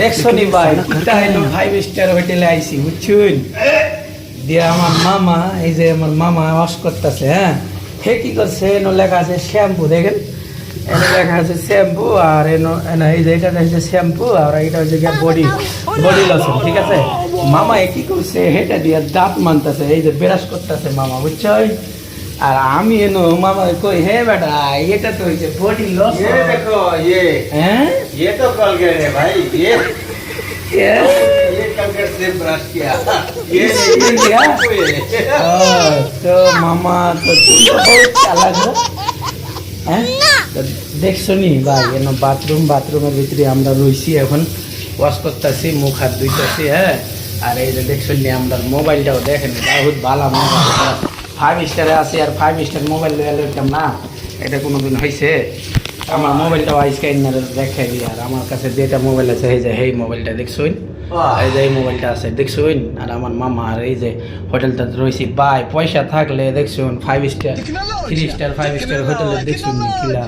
দেখছ নি ভাই? এটা হইল ফাইভ স্টার হোটেলে আইছি বুঝছুন? দিয়ে আমার মামা এই যে আমার মামা ওয়াশ করতেছে হ্যাঁ? হে কি করছে? এনো লেখা আছে শ্যাম্পু দেখেন? এনে লেখা আছে শ্যাম্পু আর এনো এনো এই যে এটা হচ্ছে শ্যাম্পু আর এটা হচ্ছে বডি বডি লোশন ঠিক আছে? মামা এ কি করছে? হেটা দিয়ে দাঁত মানতেছে এই যে ব্রাশ করতেছে মামা বুঝছ আর আমি এনো মামা কই হে বেটা এটা তো হচ্ছে বডি ये লোশন देखो ये হ্যাঁ ये तो कॉलगेट है भाई ये Yeah. ये कॉलगेट से ब्रश किया ये ये क्या? ये ও, তো মামা তো তুমি তো বহুত চালাক গো। হ্যাঁ তো দেখছো নি ভাই এন বাথরুম বাথরুমের ভিতরে আমরা রইছি এখন ওয়াশ করতেছি মুখ হাত ধুইতেছি হ্যাঁ আর এই যে দেখছো নি আমরা মোবাইলটাও দেখেন বহুত ভালো মোবাইল ফাইভ স্টারে আছে আর ফাইভ স্টার মোবাইল লইতাম না এটা কোনোদিন হয়েছে আমার মোবাইলটাও আইসকে দেখাই দিই আর আমার কাছে যেটা মোবাইল আছে এই যে এই মোবাইলটা দেখছোই এই যে এই মোবাইলটা আছে দেখছুন আর আমার মামা আর এই যে হোটেলটা রয়েছি বাই পয়সা থাকলে দেখছুন five star three star five star হোটেলে দেখছুন কিলা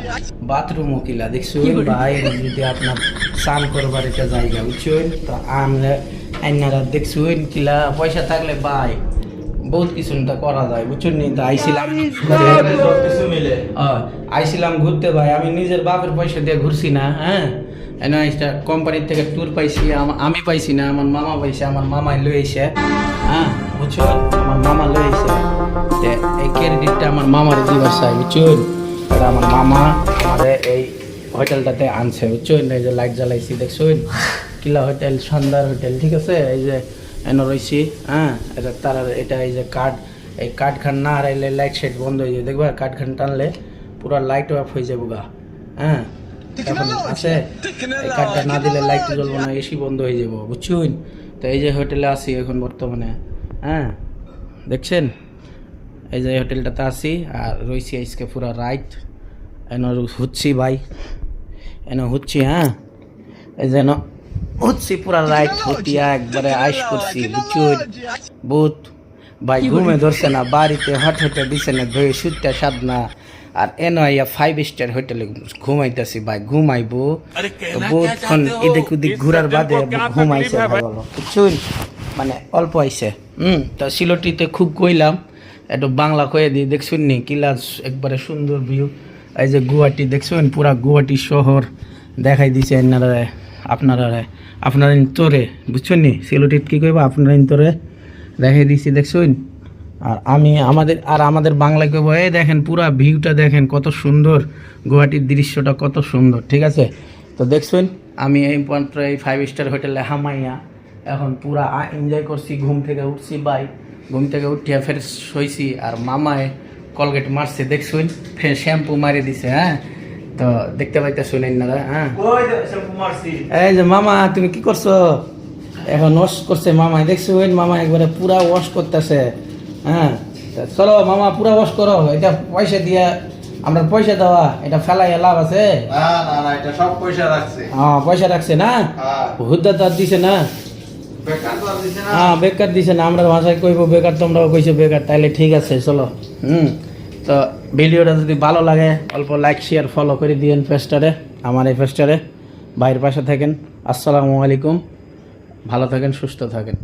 বাথরুমও কিলা দেখছুন ভাই যদি আপনার স্নান করবার একটা জায়গা বুঝছুন তো আমরা আইনারা দেখছুন কিলা পয়সা থাকলে বাই বহুত কিছু করা যায় বুঝছেন নি? তো আইছিলাম আইছিলাম ঘুরতে ভাই আমি নিজের বাপের পয়সা দিয়ে ঘুরছি না হ্যাঁ? এটা কোম্পানির থেকে ট্যুর পাইছি আমি পাইছি না আমার মামা পাইছে আমার মামাই লইছে হ্যাঁ? বুঝছ আমার মামা লইছে এই ক্রেডিটটা আমার মামার দিবার চাই বুঝছুন? এটা আমার মামা আমাদের এই হোটেলটাতে আনছে বুঝছুন? এই যে লাইট জ্বালাইছি দেখছুন? কিলা হোটেল সন্ধ্যার হোটেল ঠিক আছে? এই যে এনে রয়েছি হ্যাঁ? এটা তার এটা এই যে কার্ড এই কার্ড খান না হারাইলে লাইট সেট বন্ধ হয়ে যাবে। দেখবা কার্ড খান টানলে পুরো লাইট অফ হয়ে যাব গা হ্যাঁ? এখন আছে এই কার্ডটা না দিলে লাইট জ্বলবো না এসি বন্ধ হয়ে যাব বুঝছুন? তো এই যে হোটেলে আছি এখন বর্তমানে হ্যাঁ? দেখছেন? এই যে হোটেলটাতে আছি আর রয়েছি আজকে পুরো রাইট এন হচ্ছি ভাই এন হচ্ছি হ্যাঁ? এই যেন হচ্ছি পুরা রাইট হতিয়া একবারে আইস করছি বুঝছুন বহুত ভাই ঘুমে ধরছে না বাড়িতে হট হটে বিছানে ধুয়ে শুতে সাদ না। আর এন আইয়া ফাইভ স্টার হোটেলে ঘুমাইতেছি ভাই ঘুমাইবো। বহুতক্ষণ এদিক ওদিক ঘুরার বাদে ঘুমাইছে ভাই। বলো বুঝছুন মানে অল্প আইছে। হুম তো সিলটিতে খুব কইলাম একটু বাংলা কয়ে দিই দেখছুন নি? কিলা একবারে সুন্দর ভিউ এই যে গুয়াহাটি দেখছুন? পুরা গুয়াহাটি শহর দেখাই দিছে এনারা আপনারা আপনারা তোরে বুঝছেন নি? সিলটিত কী কইবা? আপনার তোরে দেখাই দিছি, দেখছুন? আর আমি আমাদের, আর আমাদের বাংলায় কইব এই দেখেন পুরা ভিউটা দেখেন, কত সুন্দর। গুয়াহাটির দৃশ্যটা কত সুন্দর। ঠিক আছে? তো দেখছুন, আমি এই মাত্র এই ফাইভ স্টার হোটেলে হামাইয়া এখন পুরা এনজয় করছি, ঘুম থেকে উঠছি বাই ঘুম থেকে উঠিয়া ফের শুইছি আর মামায় কলগেট মারছে, দেখছুন? ফের শ্যাম্পু মারি দিছে হ্যাঁ? তো দেখতে পাইতে শুনেন না হ্যাঁ? এই যে মামা তুমি কি করছ? এখন ওয়াশ করছে মামা দেখছ? ওই মামা একবারে পুরা ওয়াশ করতেছে হ্যাঁ? চলো মামা পুরা ওয়াশ করো এটা পয়সা দিয়া আমরা পয়সা দেওয়া এটা ফেলাই লাভ আছে? সব পয়সা হ্যাঁ পয়সা রাখছে না? হ্যাঁ। হুদ্দা তো দিছে না। হ্যাঁ বেকার দিছে না আমরা ভাষায় কইব বেকার তোমরাও কইছো বেকার তাইলে ঠিক আছে চলো। হুম। তো ভিডিওটা যদি ভালো লাগে, অল্প লাইক শেয়ার ফলো করে দিয়েন ফেস্টারে আমার এই ফেস্টারে বাইরের পাশে থাকেন। আসসালামু আলাইকুম। ভালো থাকেন, সুস্থ থাকেন।